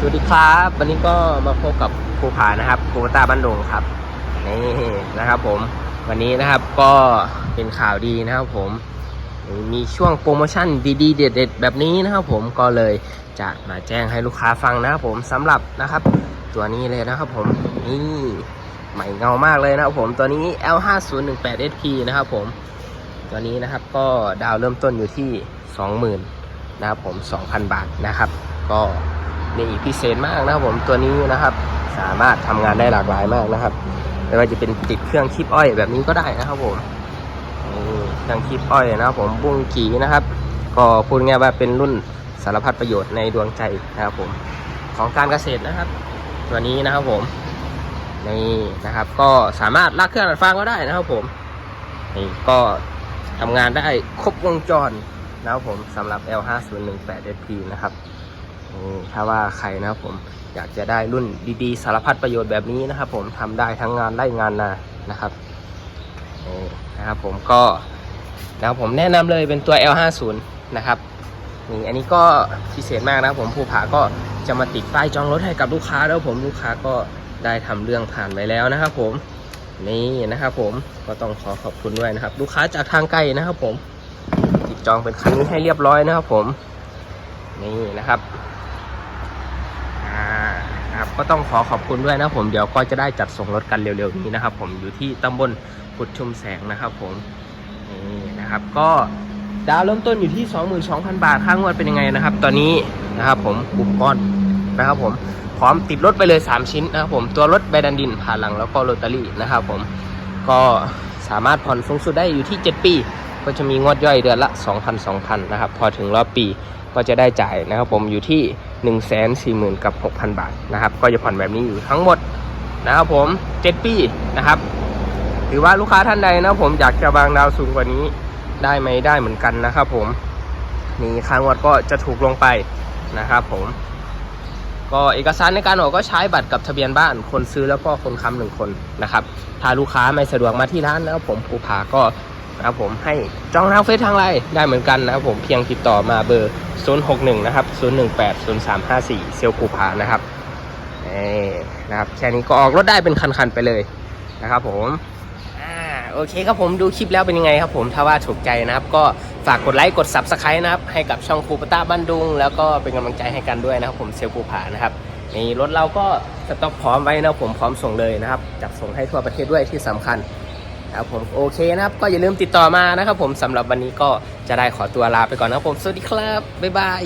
สวัสดีครับ วันนี้ก็มาพบกับครูผานะครับครูตาบ้านดงครับนี่นะครับผมวันนี้นะครับก็เป็นข่าวดีนะครับผม มีช่วงโปรโมชั่นดีๆเด็ดๆแบบนี้นะครับผมก็เลยจะมาแจ้งให้ลูกค้าฟังนะครับผมสำหรับนะครับ ตัวนี้เลยนะครับผมนี่ใหม่เงามากเลยนะครับผมตัวนี้ L5018SP นะครับผมตัวนี้นะครับก็ดาวเริ่มต้นอยู่ที่ 20,000นะครับผม 2,000 บาทนะครับ ก็ นี่พิเศษมากนะครับผมตัวนี้นะครับ สามารถทำงานได้หลากหลายมากนะครับไม่ว่าจะเป็นติดเครื่องคีบอ้อยแบบนี้ก็ได้นะครับผมเครื่องคีบอ้อยนะครับผมบุ้งกีนะครับ ก็พูดง่ายว่าเป็นรุ่นสารพัดประโยชน์ในดวงใจนะครับผมของการเกษตรนะครับ ตัวนี้นะครับผมนี่นะครับ ก็สามารถลากเครื่องอัดฟางก็ได้นะครับผมนี่ก็ทำงานได้ครบวงจรนะครับผมสำหรับ L5018SP นะครับ ถ้าว่าใครนะครับผมอยากจะได้รุ่นดีๆ สารพัดประโยชน์แบบนี้นะครับ ผมทำได้ทั้งงานไร่งานนานะครับนี่นะครับผมก็นะครับผมแนะนำเลยเป็นตัว L50 นะครับนี่อันนี้ก็พิเศษมากนะครับผมภูผาก็จะมาติดป้ายจองรถให้กับลูกค้าแล้วผมลูกค้าก็ได้ทำเรื่องผ่านไปแล้วนะครับ ผมนี่นะครับ ผมก็ต้องขอขอบคุณด้วยนะครับ ลูกค้าจากทางไกลนะครับ ผมติดจองเป็นคันนี้ให้เรียบร้อยนะครับ ผมนี่นะครับ นะครับก็ต้องขอขอบคุณด้วยนะผมเดี๋ยวก็จะได้จัดส่งรถกันเร็วๆนี้นะครับ ผมอยู่ที่ตำบลพุทธชุมแสงนะครับ ผมนี่นะครับ ก็ดาวเริ่มต้นอยู่ที่ 22,000 บาทค่างวดเป็นยังไงนะครับ ตอนนี้นะครับผมอุปกรณ์นะครับผมพร้อมติดรถไปเลย 3 ชิ้นนะครับผมตัวรถใบดันดินผ่านหลังแล้วก็โรตารี่นะครับผมก็สามารถผ่อนสูงสุดได้อยู่ที่ 7 ปี ก็จะมีงวดย่อยเดือนละ 2,000 2,000นะครับพอถึงรอบปีก็จะได้จ่ายนะครับผมอยู่ที่ 1 4 0 0 0 0กับ6,000 บาทนะครับ ก็จะผ่อนแบบนี้อยู่ทั้งหมดนะครับผม 7 ปีนะครับหรือว่าลูกค้าท่านใดนะครับผมอยากจะวางดาวสูงกว่านี้ได้ไหมได้เหมือนกันนะครับผมนี่ค่างวดก็จะถูกลงไปนะครับผม ก็เอกสารในการออกก็ใช้บัตรกับทะเบียนบ้านคนซื้อแล้วก็คนค้ำหนึ่งคนนะครับถ้าลูกค้าไม่สะดวกมาที่ร้านนะครับผมภูผาก็ นะครับผมให้จองทางเฟซทางไลน์ได้เหมือนกันนะครับผมเพียงติดต่อมาเบอร์ 061 นะครับ 018 0354 เซลภูผานะครับนี่นะครับแค่นี้ก็ออกรถได้เป็นคันๆไปเลยนะครับผมอ่าโอเคครับผมดูคลิปแล้วเป็นยังไงครับผมถ้าว่าถูกใจนะครับ ก็ฝากกดไลค์กด Subscribe นะครับ ให้กับช่องครูปต้าบ้านดุง แล้วก็เป็นกำลังใจให้กันด้วยนะครับผมเซลภูผานะครับนี่รถเราก็สต็อกพร้อมไว้นะผมพร้อมส่งเลยนะครับ จัดส่งให้ทั่วประเทศด้วยที่สำคัญ ครับผมโอเคนะครับ ก็อย่าลืมติดต่อมานะครับผมสำหรับวันนี้ก็จะได้ขอตัวลาไปก่อนนะครับผม สวัสดีครับ บ๊ายบาย